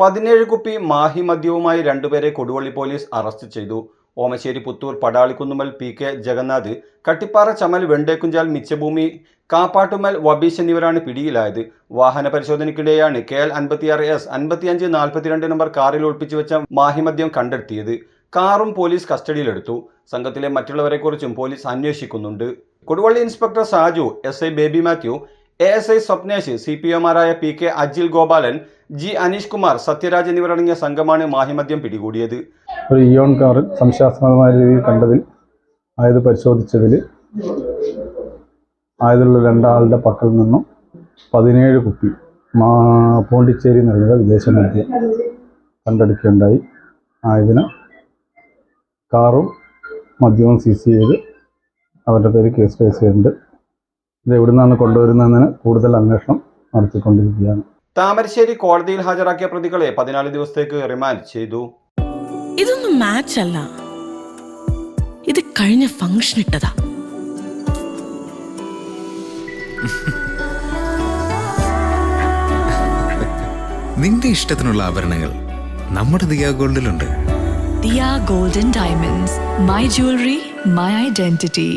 പതിനേഴ് കുപ്പി മാഹി മദ്യവുമായി രണ്ടുപേരെ കൊടുവള്ളി പോലീസ് അറസ്റ്റ് ചെയ്തു. ഓമശ്ശേരി പുത്തൂർ പടാളിക്കുന്നുമൽ പി കെ ജഗന്നാഥ് കട്ടിപ്പാറ ചമൽ വെണ്ടേക്കുഞ്ചാൽ മിച്ചഭൂമി കാപ്പാട്ടുമൽ വബീഷ് എന്നിവരാണ് പിടിയിലായത്. വാഹന പരിശോധനയ്ക്കിടെയാണ് കെ എൽ അൻപത്തിയാറ് എസ് അൻപത്തിയഞ്ച് നാൽപ്പത്തിരണ്ട് നമ്പർ കാറിൽ ഒളിപ്പിച്ചു വെച്ച മാഹിമദ്യം കണ്ടെത്തിയത്. കാറും പോലീസ് കസ്റ്റഡിയിലെടുത്തു. സംഘത്തിലെ മറ്റുള്ളവരെക്കുറിച്ചും പോലീസ് അന്വേഷിക്കുന്നുണ്ട്. Koduvally inspector Saju S I Baby Mathew A S I Swapnesh C P ഒമാരായ P K Ajil Gopalan G Aneesh Kumar Sathyaraj എന്നിവരടങ്ങിയ സംഘമാണ് മാഹിമദ്യം പിടികൂടിയത്. ഒരു ഇയോൺ കാർ സംശയാസ്പദമായ രീതിയിൽ കണ്ടതിൽ ആയത് പരിശോധിച്ചതിൽ ആയതുള്ള രണ്ടാളുടെ പക്കൽ നിന്നും പതിനേഴ് കുപ്പി പോണ്ടിച്ചേരി നൽകുന്ന വിദേശ മദ്യം കണ്ടെടുക്കുകയുണ്ടായി. ആയതിന് കാറും മദ്യവും സീസ് ചെയ്ത് അവരുടെ പേര് കേസ് രജിസ്റ്റർ ചെയ്തിട്ടുണ്ട്. ഇത് എവിടെ നിന്നാണ് കൊണ്ടുവരുന്നതെന്ന് കൂടുതൽ അന്വേഷണം നടത്തിക്കൊണ്ടിരിക്കുകയാണ്. താമരശ്ശേരി കോടതിയിൽ ഹാജരാക്കിയ പ്രതികളെ പതിനാല് ദിവസത്തേക്ക് റിമാൻഡ് ചെയ്തു. ഇതൊന്നും മാച്ച് അല്ല. ഇത് കഴിഞ്ഞ ഫംഗ്ഷൻ ഇട്ടതാ. നിന്റെ ഇഷ്ടത്തിനുള്ള ആഭരണങ്ങൾ നമ്മുടെ Diya ഗോൾഡിലുണ്ട്. Diya golden diamonds my jewellery my identity.